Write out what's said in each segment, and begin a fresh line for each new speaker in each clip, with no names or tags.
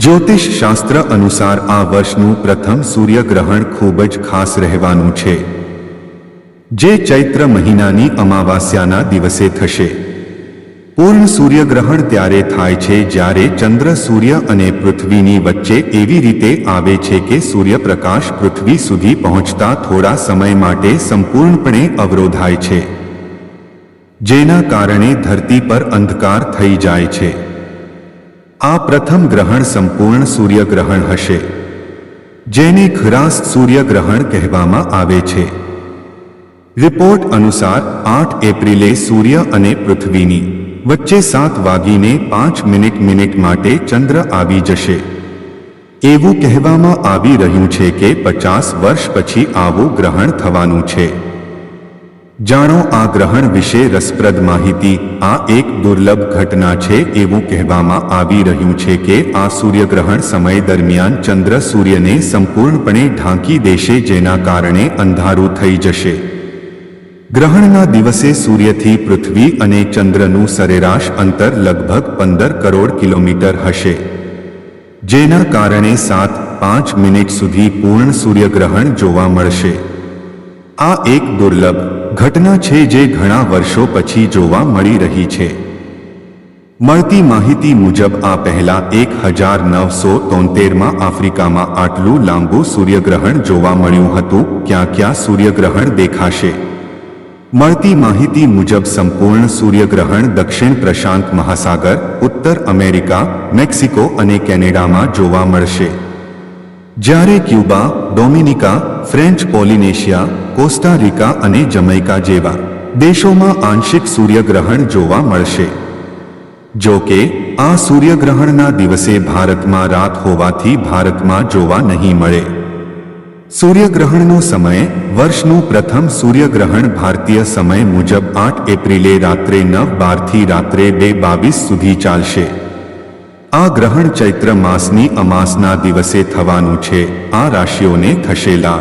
જ્યોતિષ શાસ્ત્ર અનુસાર આ વર્ષનું પ્રથમ સૂર્યગ્રહણ ખૂબ જ ખાસ રહેવાનું છે. જે ચૈત્ર મહિનાની અમાવાસ્યાના દિવસે થશે. પૂર્ણ સૂર્યગ્રહણ ત્યારે થાય છે જ્યારે ચંદ્ર, સૂર્ય અને પૃથ્વીની વચ્ચે એવી રીતે આવે છે કે સૂર્યપ્રકાશ પૃથ્વી સુધી પહોંચતા થોડા સમય માટે સંપૂર્ણપણે અવરોધાય છે. જેના કારણે ધરતી પર અંધકાર થઈ જાય છે. આ પ્રથમ ગ્રહણ સંપૂર્ણ સૂર્યગ્રહણ હશે, જેને ખરાસ સૂર્યગ્રહણ કહેવામાં આવે છે. રિપોર્ટ અનુસાર આઠ એપ્રિલે સૂર્ય અને પૃથ્વીની વચ્ચે સાત વાગીને પાંચ મિનિટ મિનિટ માટે ચંદ્ર આવી જશે. એવું કહેવામાં આવી રહ્યું છે કે પચાસ વર્ષ પછી આવું ગ્રહણ થવાનું છે. જાણો આ ગ્રહણ વિશે રસપ્રદ માહિતી. આ એક દુર્લભ ઘટના છે એવું કહેવામાં આવી રહ્યું છે કે આ સૂર્યગ્રહણ સમય દરમિયાન ચંદ્ર સૂર્યને સંપૂર્ણપણે ઢાંકી દેશે જેના કારણે અંધારું થઈ જશે. ગ્રહણના દિવસે સૂર્યથી પૃથ્વી અને ચંદ્રનું સરેરાશ અંતર લગભગ પંદર કરોડ કિલોમીટર હશે. જેના કારણે સાત પાંચ મિનિટ સુધી પૂર્ણ સૂર્યગ્રહણ જોવા મળશે. આ એક દુર્લભ ઘટના છે જે ઘણા વર્ષો પછી જોવા મળી રહી છે. મળતી માહિતી મુજબ આ પહેલા એક હજાર નવસો તોતેરમાં આફ્રિકામાં આટલું લાંબુ સૂર્યગ્રહણ જોવા મળ્યું હતું, ક્યાં ક્યાં સૂર્યગ્રહણ દેખાશે. મળતી માહિતી મુજબ સંપૂર્ણ સૂર્યગ્રહણ દક્ષિણ પ્રશાંત મહાસાગર, ઉત્તર અમેરિકા, મેક્સિકો અને કેનેડામાં જોવા મળશે. જ્યારે Cuba, Dominica, French Polynesia, Costa Rica અને જમૈકા જેવા દેશોમાં આંશિક સૂર્યગ્રહણ જોવા મળશે. જો કે, આ સૂર્યગ્રહણના દિવસે ભારતમાં રાત હોવાથી ભારતમાં જોવા નહીં મળે. સૂર્યગ્રહણનો સમય વર્ષનું પ્રથમ સૂર્યગ્રહણ ભારતીય સમય મુજબ આઠ એપ્રિલે રાત્રે નવ બારથી રાત્રે બે બાવીસ સુધી ચાલશે. આ ગ્રહણ ચૈત્ર માસની અમાસના દિવસે થવાનું છે. આ રાશિઓને થશેલા.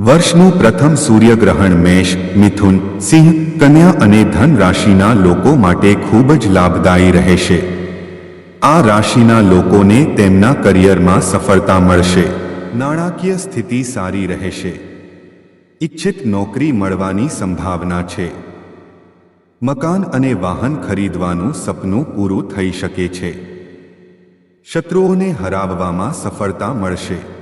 વર્ષનું પ્રથમ સૂર્યગ્રહણ મેષ, મિથુન, સિંહ, કન્યા અને ધન રાશિના લોકો માટે ખૂબ જ લાભદાયી રહેશે. આ રાશિના લોકોને તેમના કરિયરમાં સફળતા મળશે. નાણાકીય સ્થિતિ સારી રહેશે. ઇચ્છિત નોકરી મળવાની સંભાવના છે. મકાન અને વાહન ખરીદવાનું સપનું પૂરું થઈ શકે છે. શત્રુઓને હરાવવામાં સફળતા મળશે.